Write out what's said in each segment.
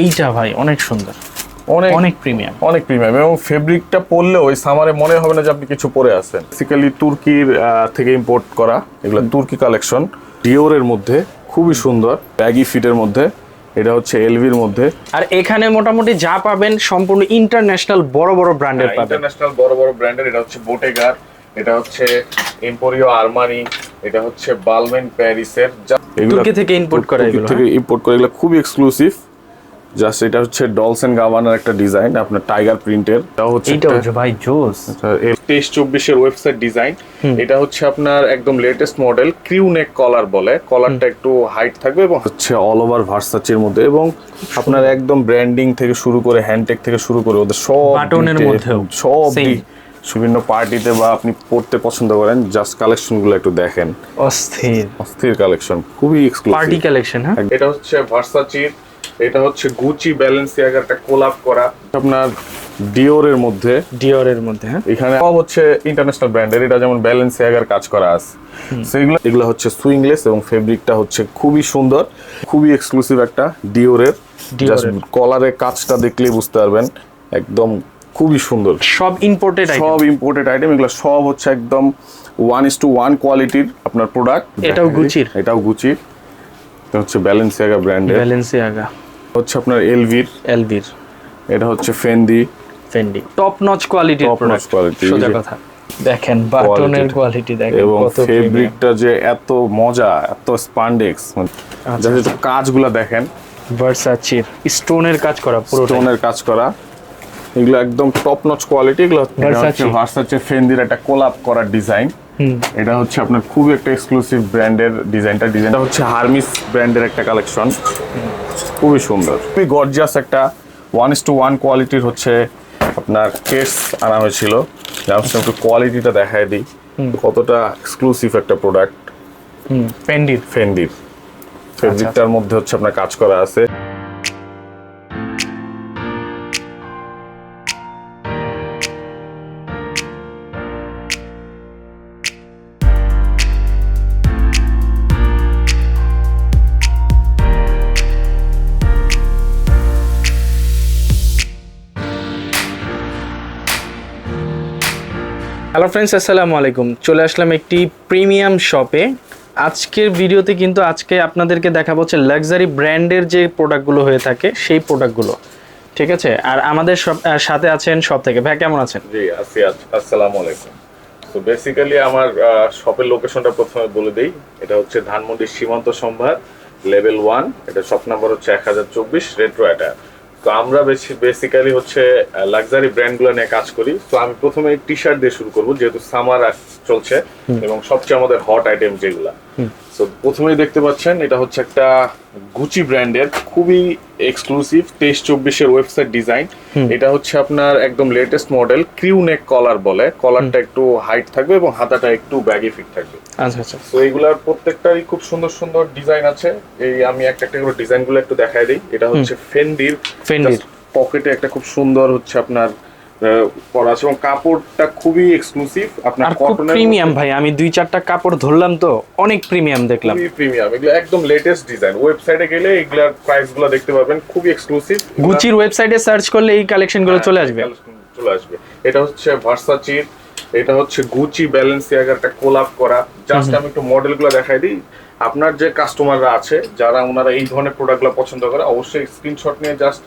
এইটা ভাই অনেক সুন্দর। অনেক অনেক প্রিমিয়াম অনেক প্রিমিয়াম এবং ফেব্রিকটা পরলে ওই সামারে মনে হবে না যে আপনি কিছু পরে আছেন। বেসিক্যালি তুর্কির থেকে ইম্পোর্ট করা এগুলো তুর্কি কালেকশন ডিওরের মধ্যে খুবই সুন্দর ব্যাগি ফিটের মধ্যে। এটা হচ্ছে এলভির মধ্যে। আর এখানে মোটামুটি যা পাবেন সম্পূর্ণ ইন্টারন্যাশনাল বড় বড় ব্র্যান্ডের পাবেন। ইন্টারন্যাশনাল বড় বড় ব্র্যান্ডের এটা হচ্ছে বোটেগার এটা হচ্ছে এম্পোরিও আরমানি এটা হচ্ছে বালমেন প্যারিসের তুর্কি থেকে import করা এগুলো, থেকে ইম্পোর্ট করে এগুলো খুবই এক্সক্লুসিভ জাস্ট এটা হচ্ছে ডলস এন্ড গাভানার একটা ডিজাইন আপনার টাইগার প্রিন্টের এটা হচ্ছে এটা হচ্ছে ভাই জোস তেইশ চব্বিশের ওয়েবসাইট ডিজাইন এটা হচ্ছে আপনার একদম latest model crew neck collar বলে। কলারটা একটু হাইট থাকবে এবং হচ্ছে অল ওভার ভার্সাচের মধ্যে এবং আপনার একদম ব্র্যান্ডিং থেকে শুরু করে হ্যান্ডটেক থেকে শুরু করে ওদের সব বাটনের মধ্যে সব। বিভিন্ন পার্টিতে বা আপনি পড়তে পছন্দ করেন জাস্ট কালেকশনগুলো একটু দেখেন। অস্থির। অস্থির কালেকশন খুবই এক্সক্লুসিভ পার্টি কালেকশন হ্যাঁ? এটা হচ্ছে ভার্সাচির এটা হচ্ছে গুচি ব্যালেন্সিয়াগার একটা কোলাপ করা। আপনার ডিওরের মধ্যে। ডিওরের মধ্যে হ্যাঁ। এখানে সব হচ্ছে ইন্টারন্যাশনাল ব্র্যান্ডের এটা যেমন ব্যালেন্সিয়াগার কাজ করা আছে। সেগুলো এগুলো হচ্ছে সুইংলেস এবং ফেব্রিকটা হচ্ছে খুবই সুন্দর। খুবই এক্সক্লুসিভ একটা ডিওরের। কলারের কাজটা দেখলেই বুঝতে পারবেন একদম খুবই সুন্দর। সব ইম্পোর্টেড সব ইম্পোর্টেড আইটেম এগুলো সব হচ্ছে একদম ওয়ান ইস টু ওয়ান কোয়ালিটির আপনার প্রোডাক্ট এটাও গুচির? এটাও গুচির এটা হচ্ছে ব্যালেন্সিয়াগা ব্র্যান্ডের ব্যালেন্সিয়াগা হচ্ছে আপনার এলভির। এলভির। এটা হচ্ছে Fendi. Fendi top notch quality Top notch quality সোজা কথা। দেখেন বাটনের কোয়ালিটি দেখেন এবং ফেব্রিকটা যে এত মজা এত স্পান্ডেক্স যাতে কাজগুলো দেখেন। ভার্সাচির স্টোনের কাজ করা পুরো স্টোনের কাজ করা। এগুলো একদম টপ নচ কোয়ালিটি এগুলো। ভার্সাচে ফেন্দির একটা কোলাপ করার ডিজাইন এটা হচ্ছে আপনার খুব একটা এক্সক্লুসিভ ব্র্যান্ডের ডিজাইনটা ডিজাইনটা হচ্ছে হারমিস ব্র্যান্ডের একটা কালেকশন খুবই সুন্দর। খুবই গর্জিয়াস একটা ওয়ান ইস টু ওয়ান কোয়ালিটির হচ্ছে আপনার কেস আনা হয়েছিল। একটু কোয়ালিটিটা দেখায় দিই। কতটা এক্সক্লুসিভ একটা প্রোডাক্ট হুম পেন্ডির ফেন্ডির ফেব্রিকটার মধ্যে হচ্ছে আপনার কাজ করা আছে। হ্যালো ফ্রেন্ডস আসসালামু আলাইকুম। চলে আসলাম একটি প্রিমিয়াম শপে আজকের ভিডিওতে কিন্তু আজকে আপনাদেরকে দেখাবো হচ্ছে লাক্সারি ব্র্যান্ডের যে প্রোডাক্টগুলো হয়ে থাকে, সেই প্রোডাক্টগুলো ঠিক আছে? আর আমাদের সব সাথে আছেন সব থেকে। ভাই, কেমন আছেন? জি, আছি আসসালামু আলাইকুম। তো বেসিক্যালি আমার শপের লোকেশনটা প্রথমে বলে দেই। এটা হচ্ছে ধানমন্ডি সীমান্ত সম্ভার লেভেল ওয়ান এটা শপ নাম্বার হচ্ছে এক হাজার চব্বিশ রেট্রো অ্যাটার তো আমরা বেশি বেসিক্যালি হচ্ছে লাক্সারি ব্র্যান্ডগুলো নিয়ে কাজ করি। তো আমি প্রথমে টি শার্ট দিয়ে শুরু করব যেহেতু সামার চলছে এবং সবচেয়ে আমাদের হট আইটেম যেগুলা। তো প্রথমেই দেখতে পাচ্ছেন এটা হচ্ছে একটা গুচি ব্র্যান্ডের খুবই এক্সক্লুসিভ তেইশ চব্বিশের ওয়েবসাইট ডিজাইন এটা হচ্ছে আপনার একদম latest model crew neck collar বলে। কলারটা একটু হাইট থাকবে এবং হাতাটা একটু ব্যাগি ফিট থাকবে। আচ্ছা আচ্ছা। তো এইগুলার প্রত্যেকটারই খুব সুন্দর সুন্দর ডিজাইন আছে। এই আমি একটা একটা করে ডিজাইনগুলো একটু দেখাই দিই। এটা হচ্ছে ফেন্ডির ফেন্ডির। পকেটে একটা খুব সুন্দর হচ্ছে আপনার করা আছে। এবং কাপড়টা খুবই এক্সক্লুসিভ আপনার কটনের প্রিমিয়াম ভাই আমি দুই চারটা কাপড় ধরলাম তো অনেক প্রিমিয়াম দেখলাম। খুবই প্রিমিয়াম এগুলো একদম লেটেস্ট ডিজাইন ওয়েবসাইটে গেলে এগুলার প্রাইসগুলো দেখতে পাবেন খুবই এক্সক্লুসিভ গুচির ওয়েবসাইটে সার্চ করলে এই কালেকশনগুলো হ্যাঁ, চলে আসবে। চলে আসবে। এটা হচ্ছে ভার্সাচির এটা হচ্ছে গুচি ব্যালেন্সিয়াগার একটা কোলাপ করা। জাস্ট আমি একটু মডেলগুলো দেখাই দিই। আপনার যে কাস্টমাররা আছে যারা ওনারা এই ধরনের প্রোডাক্টগুলো পছন্দ করে অবশ্যই স্ক্রিনশট নিয়ে জাস্ট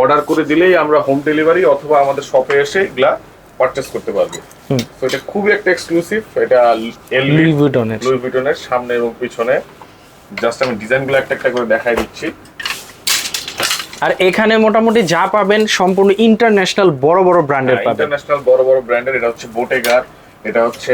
অর্ডার করে দিলেই আমরা হোম ডেলিভারি অথবা আমাদের শপে এসে এগুলা পারচেস করতে পারব। তো এটা খুবই একটা এক্সক্লুসিভ এটা লুই ভিটনের লুই ভিটনের সামনে এবং পিছনে। জাস্ট আমি ডিজাইনগুলো একটা একটা করে দেখাই দিচ্ছি। আর এখানে মোটামুটি যা পাবেন সম্পূর্ণ ইন্টারন্যাশনাল বড় বড় ব্র্যান্ডের পাবেন। ইন্টারন্যাশনাল বড় বড় ব্র্যান্ডের এটা হচ্ছে বোটেগার এটা হচ্ছে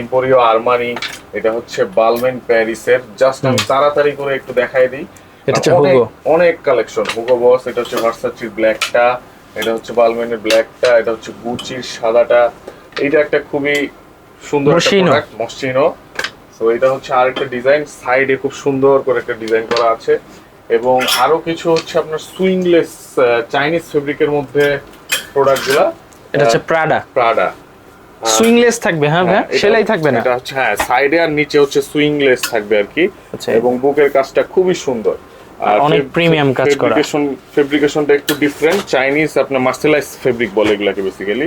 এম্পোরিও আরমানি এটা হচ্ছে বালমেন প্যারিসের জাস্ট আমি তাড়াতাড়ি করে একটু দেখাই দিই। এটা হচ্ছে অনেক- হুগো। অনেক কালেকশন হুগো বস এটা হচ্ছে ভার্সাচির ব্ল্যাকটা এটা হচ্ছে বালমেনের ব্ল্যাকটা এটা হচ্ছে গুচির সাদাটা। এটা একটা খুবই সুন্দর। প্রোডাক্ট মসৃণ তো এটা হচ্ছে আরেকটা ডিজাইন সাইডে খুব সুন্দর করে একটা ডিজাইন করা আছে। এবং আরও কিছু হচ্ছে আপনার সুইংলেস চাইনিজ ফেব্রিকের মধ্যে প্রোডাক্টগুলা এটা হচ্ছে প্রাডা প্রাডা সুইংলেস থাকবে হ্যাঁ ভাই? হ্যাঁ, সেলাই থাকবে না? এটা হচ্ছে হ্যাঁ সাইডে আর নিচে হচ্ছে সুইংলেস থাকবে আর কি। আচ্ছা। এবং বুকের কাজটা খুবই সুন্দর। অনেক premium কাজ করা। ফেব্রিকেশন ফেব্রিকেশনটা একটু ডিফারেন্ট চাইনিজ আপনার মার্সেলাইজ ফেব্রিক বলে এগুলাকে বেসিক্যালি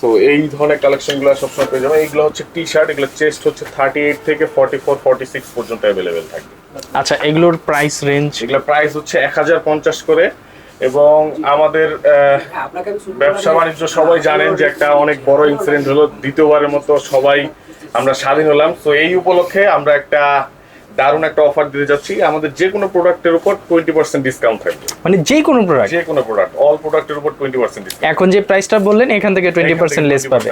তো এই ধরনের কালেকশনগুলো সবসময় পেয়ে যাবেন। এইগুলো হচ্ছে টি শার্ট এগুলো চেস্ট হচ্ছে থার্টি এইট থেকে ফর্টি ফোর ফর্টি সিক্স পর্যন্ত অ্যাভেলেবেল থাকবে আচ্ছা এগুলোর প্রাইস রেঞ্জ এগুলো প্রাইস হচ্ছে এক হাজার পঞ্চাশ করে। এবং আমাদের ব্যবসা বাণিজ্য সবাই জানেন যে একটা অনেক বড় ইনসিডেন্ট হলো। দ্বিতীয়বারের মতো সবাই আমরা স্বাধীন হলাম। তো এই উপলক্ষে আমরা একটা দারুণ একটা অফার দিতে যাচ্ছি। আমাদের যে কোনো প্রোডাক্টের উপর টোয়েন্টি পার্সেন্ট ডিসকাউন্ট থাকবে। মানে যে কোনো প্রোডাক্ট যে কোনো প্রোডাক্ট অল প্রোডাক্টের উপর টোয়েন্টি পার্সেন্ট ডিসকাউন্ট এখন যে প্রাইসটা বললেন এখান থেকে টোয়েন্টি পার্সেন্ট লেস পাবে।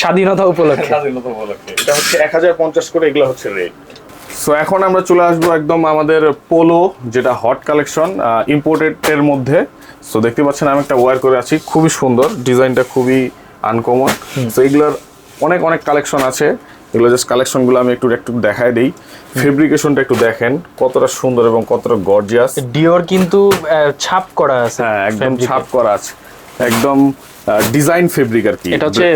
স্বাধীনতা উপলক্ষে। স্বাধীনতা উপলক্ষে। এটা হচ্ছে এক হাজার পঞ্চাশ করে এগুলো হচ্ছে রেট সো এখন আমরা চলে আসব একদম আমাদের পোলো যেটা হট কালেকশন ইম্পোর্টেড এর মধ্যে। সো দেখতে পাচ্ছেন আমি একটা ওয়্যার করে আছি। খুবই সুন্দর ডিজাইনটা খুবই আনকমন সো এগুলোর অনেক অনেক কালেকশন আছে। এগুলো জাস্ট কালেকশনগুলো আমি একটু একটু দেখায় দিই। ফেব্রিকেশনটা একটু দেখেন কতটা সুন্দর এবং কতটা গর্জিয়াস ডিওর কিন্তু ছাপ করা আছে হ্যাঁ একদম ছাপ করা আছে। একদম ডিজাইন ফেব্রিক আর কি। এটা হচ্ছে।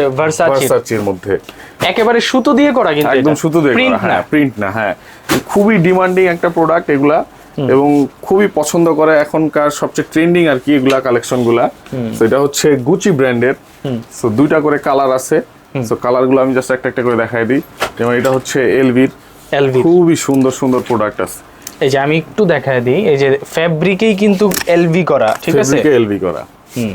ভার্সাচির মধ্যে। একেবারে সুতো দিয়ে করা কিন্তু একদম সুতো দিয়ে না। হ্যাঁ প্রিন্ট না হ্যাঁ। খুবই ডিমান্ডিং একটা প্রোডাক্ট এগুলা। এবং খুবই পছন্দ করে এখনকার সবচেয়ে ট্রেন্ডিং আর কি এগুলা কালেকশনগুলা তো এটা হচ্ছে গুচি ব্র্যান্ডের সো দুইটা করে কালার আছে। সো কালারগুলো আমি জাস্ট একটা একটা করে দেখাই দিই। যেমন এটা হচ্ছে এলভির LV খুবই সুন্দর সুন্দর প্রোডাক্ট আছে। এই যে আমি একটু দেখায় দিই এই যে ফ্যাব্রিকেই কিন্তু এলভি করা ঠিক আছে? ফেব্রিকে এলভি করা। হুম।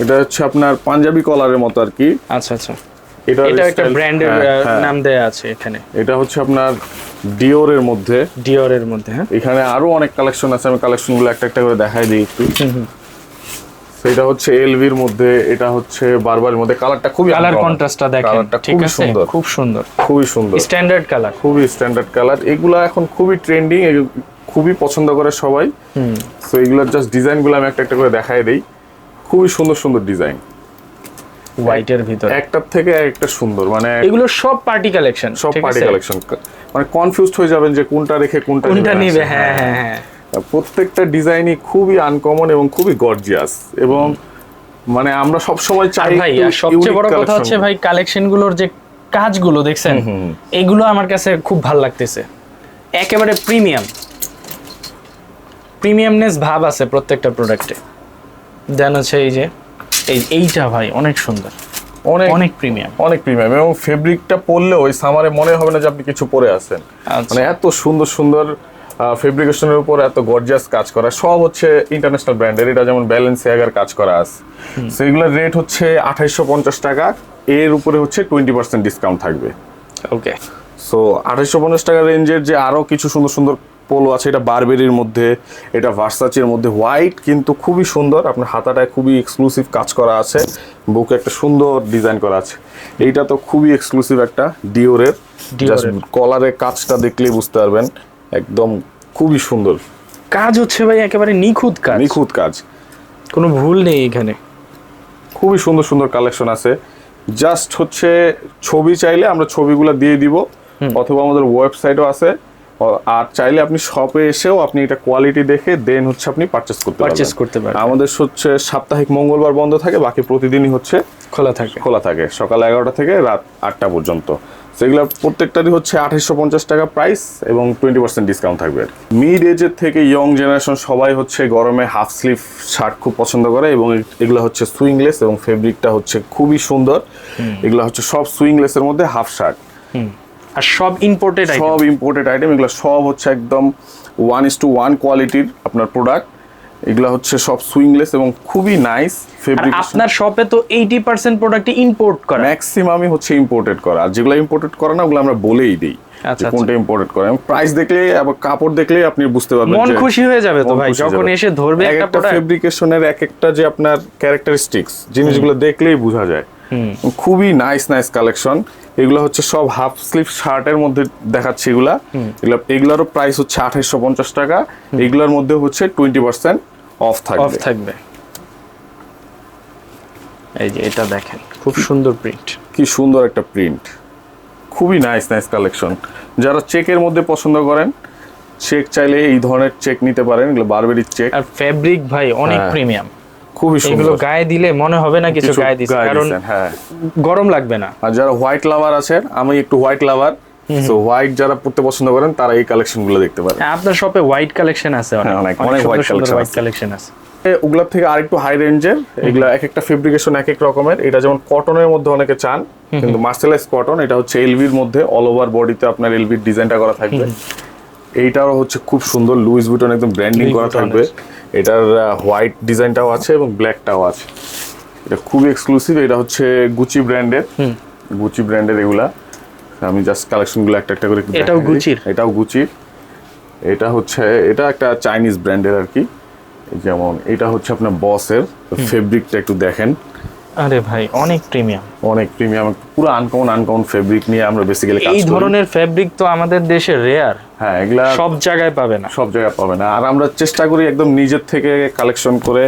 এটা হচ্ছে আপনার পাঞ্জাবি কলারের মতো আর কি। আচ্ছা আচ্ছা। এটা এটা একটা ব্র্যান্ডের নাম দেয়া আছে এখানে। এটা হচ্ছে আপনার ডিওরের মধ্যে। ডিওরের মধ্যে হ্যাঁ? এখানে আরও অনেক কালেকশন আছে আমি কালেকশনগুলো একটা একটা করে দেখাই দিই একটু। সেটা হচ্ছে এলভির মধ্যে এটা হচ্ছে বারবারের মধ্যে কালারটা খুবই কালার। কন্ট্রাস্টটা দেখেন কালারটা ঠিক আছে? সুন্দর। খুব সুন্দর। খুবই সুন্দর। স্ট্যান্ডার্ড কালার খুবই স্ট্যান্ডার্ড কালার এগুলা এখন খুবই ট্রেন্ডিং খুবই পছন্দ করে সবাই। সো এগুলোর জাস্ট ডিজাইনগুলো আমি একটা একটা করে দেখাই দেই। খুবই সুন্দর সুন্দর ডিজাইন হোয়াইটের ভিতর। একটার থেকে একটা সুন্দর মানে এগুলো সব পার্টি কালেকশন সব পার্টি কালেকশন মানে কনফিউজড হয়ে যাবেন যে কোনটা রেখে কোনটা কোনটা। নিবে হ্যাঁ হ্যাঁ হ্যাঁ। প্রত্যেকটা ডিজাইনই খুবই আনকমন এবং খুবই গর্জিয়াস এবং মানে আমরা সব সময় চাই ভাই সবচেয়ে বড় কথা হচ্ছে ভাই কালেকশনগুলোর যে কাজগুলো দেখছেন? এগুলো আমার কাছে খুব ভালো লাগতেছে। একেবারে প্রিমিয়াম প্রিমিয়ামনেস ভাব আছে প্রত্যেকটা প্রোডাক্টে দেন হচ্ছে এই যে এই এইটা ভাই অনেক সুন্দর। অনেক অনেক প্রিমিয়াম অনেক প্রিমিয়াম এবং ফেব্রিকটা পরলেও ওই সামারে মনে হবে না যে আপনি কিছু পরে আছেন। আচ্ছা। মানে এত সুন্দর সুন্দর ফেব্রিকেশনের উপর এত গর্জিয়াস কাজ করা সব হচ্ছে ইন্টারন্যাশনাল ব্র্যান্ডের এটা যেমন ব্যালেন্স ব্যালেন্সিয়াগার কাজ করা আছে। সেগুলোর রেট হচ্ছে আঠাইশশো পঞ্চাশ টাকা এর উপরে হচ্ছে টোয়েন্টি পার্সেন্ট ডিসকাউন্ট থাকবে। ওকে সো আঠাইশশো পঞ্চাশ টাকা রেঞ্জের যে আরও কিছু সুন্দর সুন্দর পোলো আছে এটা বারবেরির মধ্যে এটা ভার্সাচের মধ্যে হোয়াইট কিন্তু খুবই সুন্দর আপনার হাতাটায় খুবই এক্সক্লুসিভ কাজ করা আছে বুকে একটা সুন্দর ডিজাইন করা আছে। এইটা তো খুবই এক্সক্লুসিভ একটা ডিওরের। কলারের কাজটা দেখলেই বুঝতে পারবেন। একদম খুবই সুন্দর। কাজ হচ্ছে ভাই একেবারে নিখুঁত কাজ। নিখুঁত কাজ। কোনো ভুল নেই এখানে। খুবই সুন্দর সুন্দর কালেকশন আছে। জাস্ট হচ্ছে ছবি চাইলে আমরা ছবিগুলো দিয়ে দিব অথবা আমাদের ওয়েবসাইটও আছে। আর চাইলে আপনি শপে এসেও আপনি এটা কোয়ালিটি দেখে দেন হচ্ছে আপনি পারচেস করতে পারচেস করতে পারেন আমাদের হচ্ছে সাপ্তাহিক মঙ্গলবার বন্ধ থাকে বাকি প্রতিদিনই হচ্ছে খোলা থাকে। খোলা থাকে। সকাল এগারোটা থেকে রাত আটটা পর্যন্ত। সেগুলো প্রত্যেকটারই হচ্ছে আঠাইশশো পঞ্চাশ টাকা প্রাইস এবং টোয়েন্টি পার্সেন্ট ডিসকাউন্ট থাকবে মিড এজের থেকে ইয়ং জেনারেশন সবাই হচ্ছে গরমে হাফ স্লিভ শার্ট খুব পছন্দ করে এবং এগুলো হচ্ছে সুইংলেস এবং ফেব্রিকটা হচ্ছে খুবই সুন্দর। এগুলো হচ্ছে সব সুইংলেসের মধ্যে হাফ শার্ট আর সব ইম্পোর্টেড সব ইম্পোর্টেড আইটেম এগুলো সব হচ্ছে একদম ওয়ান ইস টু ওয়ান কোয়ালিটির আপনার প্রোডাক্ট এগুলো হচ্ছে সব সুইংলেস এবং খুবই নাইস ফেব্রিক আপনার শপে তো এইটি পার্সেন্ট প্রোডাক্ট ইম্পোর্ট করা। ম্যাক্সিমামই হচ্ছে ইম্পোর্টেড করা। আর যেগুলো ইম্পোর্টেড করা না ওগুলো আমরা বলেই দিই আচ্ছা, কোনটা ইম্পোর্টেড করা। এবং প্রাইস দেখলে আবার কাপড় দেখলে আপনি বুঝতে পারবেন মন খুশি হয়ে যাবে তো ভাই যখন এসে ধরবে এক একটা ফেব্রিকেশনের এক একটা যে আপনার ক্যারেক্টারিস্টিক্স জিনিসগুলো দেখলেই বোঝা যায়। খুবই নাইস নাইস কালেকশন এগুলো হচ্ছে সব হাফ স্লিভ শার্টের মধ্যে দেখাচ্ছি এগুলা। এগুলো এগুলোরও প্রাইস হচ্ছে আঠাইশশো পঞ্চাশ টাকা। এগুলোর মধ্যে হচ্ছে টোয়েন্টি পার্সেন্ট অফ অফ থাকবে থাকবে। এই যে এটা দেখেন খুব সুন্দর প্রিন্ট কি সুন্দর একটা প্রিন্ট খুবই নাইস নাইস কালেকশন যারা চেকের মধ্যে পছন্দ করেন চেক চাইলে এই ধরনের চেক নিতে পারেন এগুলো বারবেরির চেক আর ফেব্রিক ভাই অনেক প্রিমিয়াম খুবই এগুলো গায়ে দিলে মনে হবে না কিছু গায়ে গায়ে কারণ হ্যাঁ। গরম লাগবে না। আর যারা হোয়াইট লাভার আছেন আমি একটু হোয়াইট লাভার সো হোয়াইট যারা পড়তে পছন্দ করেন তারা এই কালেকশনগুলো দেখতে পারেন। আপনার শপে হোয়াইট কালেকশন আছে হ্যাঁ, অনেক, অনেক হোয়াইট কালেকশন আছে। ওগুলোর থেকে আরেকটু হাই রেঞ্জের এগুলা এক একটা ফেব্রিকেশন এক এক রকমের। এটা যেমন কটনের মধ্যে অনেকে চান কিন্তু মার্সেলাইজ কটন এটা হচ্ছে এলভির মধ্যে অল ওভার বডিতে আপনার এলভির ডিজাইনটা করা থাকবে। এইটাও হচ্ছে খুব সুন্দর লুইস বুটন একদম ব্র্যান্ডিং করা থাকবে। এটার হোয়াইট ডিজাইনটাও আছে এবং ব্ল্যাকটাও আছে। এটা খুবই এক্সক্লুসিভ এটা হচ্ছে গুচি ব্র্যান্ডের গুচি ব্র্যান্ডের এগুলা। আমি জাস্ট কালেকশনগুলো একটা একটা করে এটাও গুচির? এটাও গুচির এটা হচ্ছে এটা একটা চাইনিজ ব্র্যান্ডের আর কি। যেমন এটা হচ্ছে আপনার বসের ফেব্রিকটা একটু দেখেন। আরে ভাই অনেক প্রিমিয়াম অনেক প্রিমিয়াম পুরো আনকমন আনকমন ফেব্রিক নিয়ে আমরা বেসিক্যালি কাজ করি। এই ধরনের ফ্যাব্রিক তো আমাদের দেশে রেয়ার হ্যাঁ এগুলা সব জায়গায় পাবে না। সব জায়গায় পাবে না। আর আমরা চেষ্টা করি একদম নিজের থেকে কালেকশন করে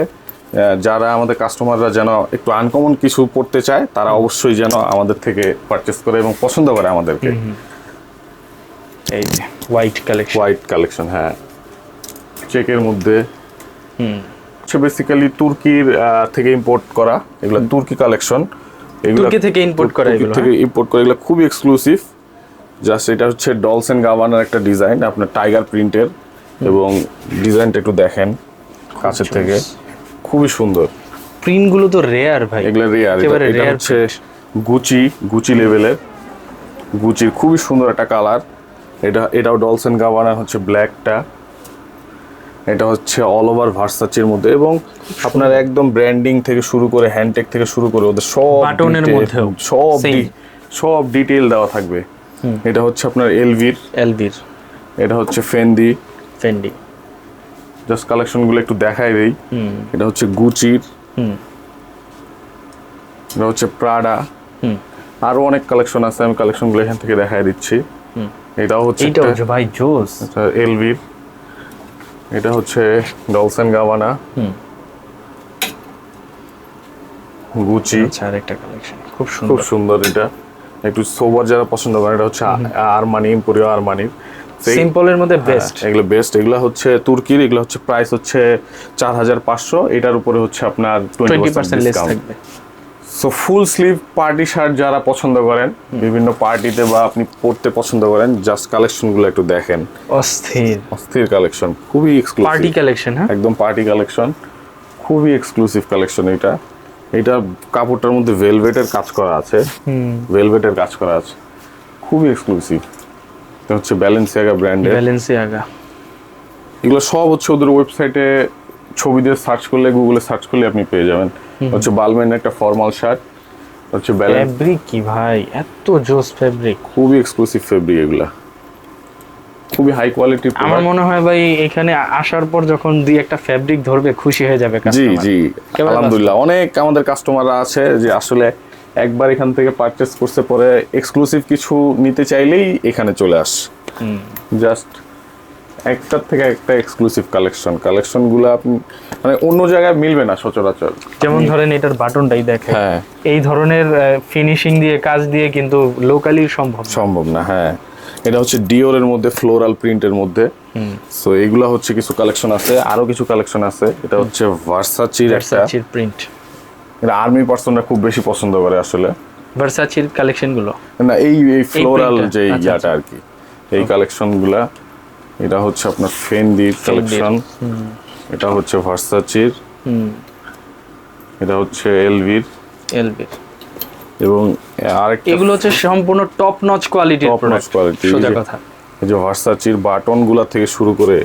যারা আমাদের কাস্টমাররা যেন একটু আনকমন কিছু পড়তে চায় তারা অবশ্যই যেন আমাদের থেকে পারচেস করে এবং পছন্দ করে আমাদেরকে। এই যে। হোয়াইট কালেকশন হোয়াইট কালেকশন হ্যাঁ। চেকের মধ্যে হুম। বেসিক্যালি তুর্কির থেকে ইম্পোর্ট করা। এগুলো তুর্কি কালেকশন তুর্কি থেকে ইম্পোর্ট করা এগুলো? থেকে ইম্পোর্ট করা এগুলো খুবই এক্সক্লুসিভ জাস্ট এটা হচ্ছে ডলস এন্ড গাভানার একটা ডিজাইন আপনার টাইগার প্রিন্টের এবং ডিজাইনটা একটু দেখেন কাছের থেকে। খুবই সুন্দর। প্রিন্টগুলো তো রেয়ার ভাই। এগুলো রেয়ার এটা হচ্ছে গুচি গুচি লেভেলের গুচির খুবই সুন্দর একটা কালার এটা এটাও ডলসেন গাভানার হচ্ছে ব্ল্যাকটা এটা হচ্ছে অল ওভার ভার্সাচির মধ্যে এবং আপনার একদম ব্র্যান্ডিং থেকে শুরু করে হ্যান্ডটেক থেকে শুরু করে ওদের সব বাটনের মধ্যে সব সব ডিটেল দেওয়া থাকবে। এটা হচ্ছে আপনার এলভির এলবির এটা হচ্ছে ফেন্দি ফেন্ডি জাস্ট কালেকশনগুলো একটু দেখাই দেই। এটা হচ্ছে গুচির এটা হচ্ছে প্রাডা আরও অনেক কালেকশন আছে আমি কালেকশনগুলো এখান থেকে দেখাই দিচ্ছি। এটাও হচ্ছে এইটাও একটা- যে ভাই জোস আচ্ছা এলভির এটা হচ্ছে ডলসেন হুম। গুচি আচ্ছা আরেকটা কালেকশন খুব সুন্দর। খুব সুন্দর এটা। একটু সোবার যারা পছন্দ করেন এটা হচ্ছে আরমানি ইম্পোরিও আরমানির সিম্পলের মধ্যে বেস্ট হ্যাঁ, এগুলো বেস্ট এগুলো হচ্ছে তুর্কির এগুলো হচ্ছে প্রাইস হচ্ছে চার হাজার পাঁচশো। এটার উপরে হচ্ছে আপনার টোয়েন্টি পার্সেন্ট লেস থাকবে। So full sleeve party shirt যারা পছন্দ করেন বিভিন্ন পার্টিতে বা আপনি পড়তে পছন্দ করেন জাস্ট কালেকশনগুলো একটু দেখেন। অস্থির। অস্থির কালেকশন খুবই এক্সক্লুসিভ পার্টি কালেকশন হ্যাঁ? একদম পার্টি কালেকশন খুবই এক্সক্লুসিভ কালেকশন এটা। এটা কাপড়টার মধ্যে ভেলভেটের কাজ করা আছে। ভেলভেটের কাজ করা আছে। খুবই এক্সক্লুসিভ এটা হচ্ছে ব্যালেন্সিয়াগা ব্র্যান্ডের ব্যালেন্সিয়াগা এগুলো সব হচ্ছে ওদের ওয়েবসাইটে ছবি দিয়ে সার্চ করলে গুগলে সার্চ করলে আপনি পেয়ে যাবেন। হচ্ছে বালমেন একটা ফর্মাল শার্ট হচ্ছে ফ্যাব্রিক কি ভাই? এত জোস ফ্যাব্রিক খুবই এক্সক্লুসিভ ফেব্রিক এগুলা। খুবই হাই কোয়ালিটির আমার মনে হয় ভাই এখানে আসার পর যখন দুই একটা ফ্যাব্রিক ধরবে খুশি হয়ে যাবে জি জি আলহামদুলিল্লাহ। অনেক আমাদের কাস্টমাররা আছে যে আসলে একবার এখান থেকে পারচেস করতে পরে এক্সক্লুসিভ কিছু নিতে চাইলেই এখানে চলে আস। হুম। জাস্ট একটার থেকে একটা এক্সক্লুসিভ কালেকশন কালেকশনগুলো আপনি মানে অন্য জায়গায় মিলবে না সচরাচর। যেমন ধরেন এটার বাটনটাই দেখে। হ্যাঁ। এই ধরনের ফিনিশিং দিয়ে কাজ দিয়ে কিন্তু লোকালি সম্ভব সম্ভব না হ্যাঁ। এটা হচ্ছে ডিওরের মধ্যে ফ্লোরাল প্রিন্টের মধ্যে। হুম। সো এগুলা হচ্ছে কিছু কালেকশন আছে আরও কিছু কালেকশন আছে। এটা হচ্ছে ভার্সাচির একটা। ভার্সাচির প্রিন্ট এটা আর্মি পার্সনরা খুব বেশি পছন্দ করে আসলে। ভার্সাচির কালেকশনগুলো? না এই এই ফ্লোরাল যে আচ্ছা, ইয়াটা আর কি এই কালেকশনগুলা এটা হচ্ছে আপনার ফেন্ডির কালেকশন এটা হচ্ছে ভার্সাচির এটা হচ্ছে এলভির এলবি এবং এগুলো হচ্ছে সম্পূর্ণ top notch Top notch product quality। সোজা কথা। এই যে ভার্সাচির বাটনগুলা থেকে শুরু করে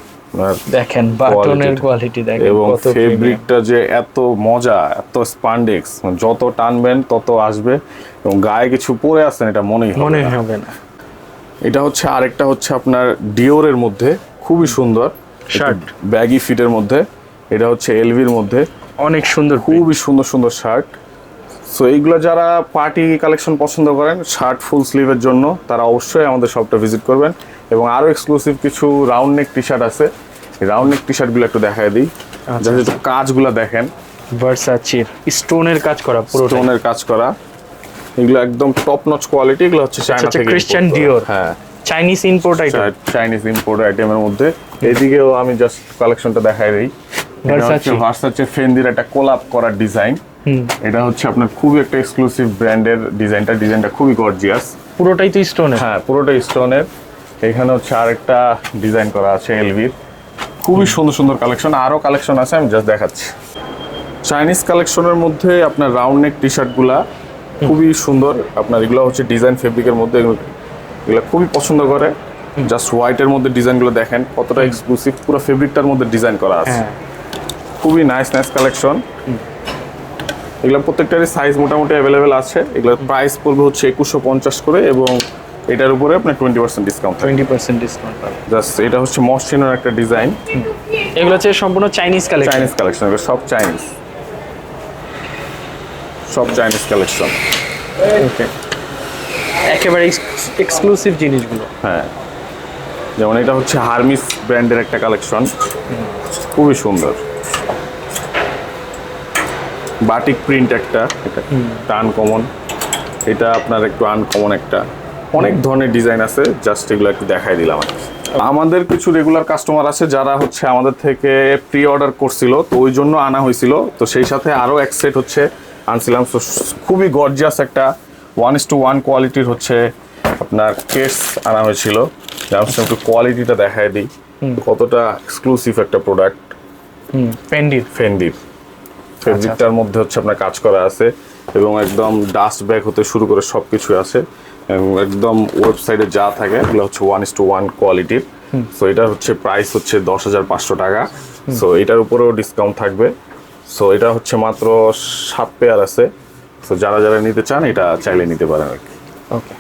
দেখেন বাটনের কোয়ালিটি দেখেন এবং ফেব্রিকটা যে এত মজা এত স্পান্ডেক্স যত টানবেন তত আসবে। এবং গায়ে কিছু পরে আছেন এটা মনেই হবে মনে হবে না। এটা হচ্ছে আরেকটা হচ্ছে আপনার ডিওরের মধ্যে খুবই সুন্দর। Shirt। ব্যাগি ফিটের মধ্যে এটা হচ্ছে এলভির মধ্যে। অনেক সুন্দর খুবই সুন্দর সুন্দর শার্ট সো এইগুলো যারা পার্টি কালেকশন পছন্দ করেন শার্ট ফুল স্লিভের জন্য তারা অবশ্যই আমাদের শপটা ভিজিট করবেন। এবং আরও এক্সক্লুসিভ কিছু রাউন্ড নেক টি শার্ট আছে রাউন্ড নেক টি শার্টগুলো একটু দেখায় দিই। আচ্ছা। যাতে কাজগুলো দেখেন। ভার্সাচির স্টোনের কাজ করা পুরো স্টোনের কাজ করা। এগুলো একদম টপ নচ কোয়ালিটি এগুলো হচ্ছে চায়না হচ্ছে থেকে Christian import করা। Dior। হ্যাঁ। Chinese import item Chinese import আইটেমের মধ্যে। এদিকেও আমি জাস্ট কালেকশনটা দেখাই দিই। হচ্ছে Versace। ফেন্দির একটা কোলাপ করা ডিজাইন এটা হচ্ছে আপনার খুবই একটা এক্সক্লুসিভ ব্র্যান্ডের ডিজাইনটা ডিজাইনটা খুবই গর্জিয়াস পুরোটাই তো স্টোনের হ্যাঁ পুরোটা স্টোনের এখানে হচ্ছে আরেকটা ডিজাইন করা আছে এলভির খুবই সুন্দর সুন্দর কালেকশন আরও কালেকশন আছে আমি জাস্ট দেখাচ্ছি। চাইনিজ কালেকশনের মধ্যে আপনার রাউন্ড নেক টি শার্টগুলা খুবই সুন্দর। আপনার এগুলো হচ্ছে ডিজাইন ফেব্রিকের মধ্যে এগুলো এগুলো খুবই পছন্দ করে। জাস্ট হোয়াইটের মধ্যে ডিজাইনগুলো দেখেন কতটা এক্সক্লুসিভ পুরো ফেব্রিকটার মধ্যে ডিজাইন করা আছে। হ্যাঁ। খুবই নাইস নাইস কালেকশন এগুলো প্রত্যেকটারই সাইজ মোটামুটি অ্যাভেলেবেল আছে। এগুলোর প্রাইস পড়বে হচ্ছে একুশশো পঞ্চাশ করে এবং এটার উপরে আপনার twenty percent discount twenty percent discount পাবে জাস্ট এটা হচ্ছে মসৃণের একটা ডিজাইন এগুলো হচ্ছে সম্পূর্ণ চাইনিজ কালেকশন চাইনিজ কালেকশন এগুলো সব চাইনিজ সব চাইনিজ কালেকশন ওকে একেবারে এক্সক্লুসিভ জিনিসগুলো। হ্যাঁ। যেমন এটা হচ্ছে হারমিস ব্র্যান্ডের একটা কালেকশন খুবই সুন্দর। বাটিক প্রিন্ট একটা এটা এটা আনকমন এটা আপনার একটু আনকমন একটা। অনেক ধরনের ডিজাইন আছে জাস্ট এগুলো একটু দেখাই দিলাম আর আমাদের কিছু রেগুলার কাস্টমার আছে যারা হচ্ছে আমাদের থেকে প্রি অর্ডার করছিল তো ওই জন্য আনা হয়েছিল। তো সেই সাথে আরও এক সেট হচ্ছে আনছিলাম। তো খুবই গর্জিয়াস একটা ওয়ান ইস টু ওয়ান কোয়ালিটির হচ্ছে আপনার কেস আনা হয়েছিল। একটু কোয়ালিটিটা দেখায় দিই। কতটা এক্সক্লুসিভ একটা প্রোডাক্ট হুম পেন্ডির ফেন্ডির ফেব্রিকটার মধ্যে হচ্ছে আপনার কাজ করা আছে এবং একদম ডাস্ট ব্যাগ হতে শুরু করে সব কিছু আছে একদম ওয়েবসাইটে যা থাকে এগুলো হচ্ছে ওয়ান ইস টু ওয়ান কোয়ালিটির সো এটার হচ্ছে প্রাইস হচ্ছে দশ হাজার পাঁচশো টাকা। সো এটার উপরেও ডিসকাউন্ট থাকবে। সো এটা হচ্ছে মাত্র সাত পেয়ার আছে। সো যারা যারা নিতে চান এটা চাইলে নিতে পারেন আর কি। ওকে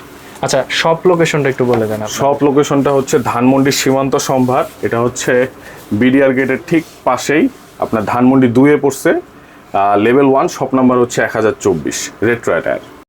আচ্ছা সব লোকেশনটা একটু বলে দেন সব লোকেশনটা হচ্ছে ধানমন্ডির সীমান্ত সম্ভার। এটা হচ্ছে বিডিআর গেটের ঠিক পাশেই। আপনার ধানমন্ডি দুয়ে পড়ছে। লেভেল ওয়ান শপ নাম্বার হচ্ছে এক হাজার চব্বিশ রেট্রো অ্যাটায়ার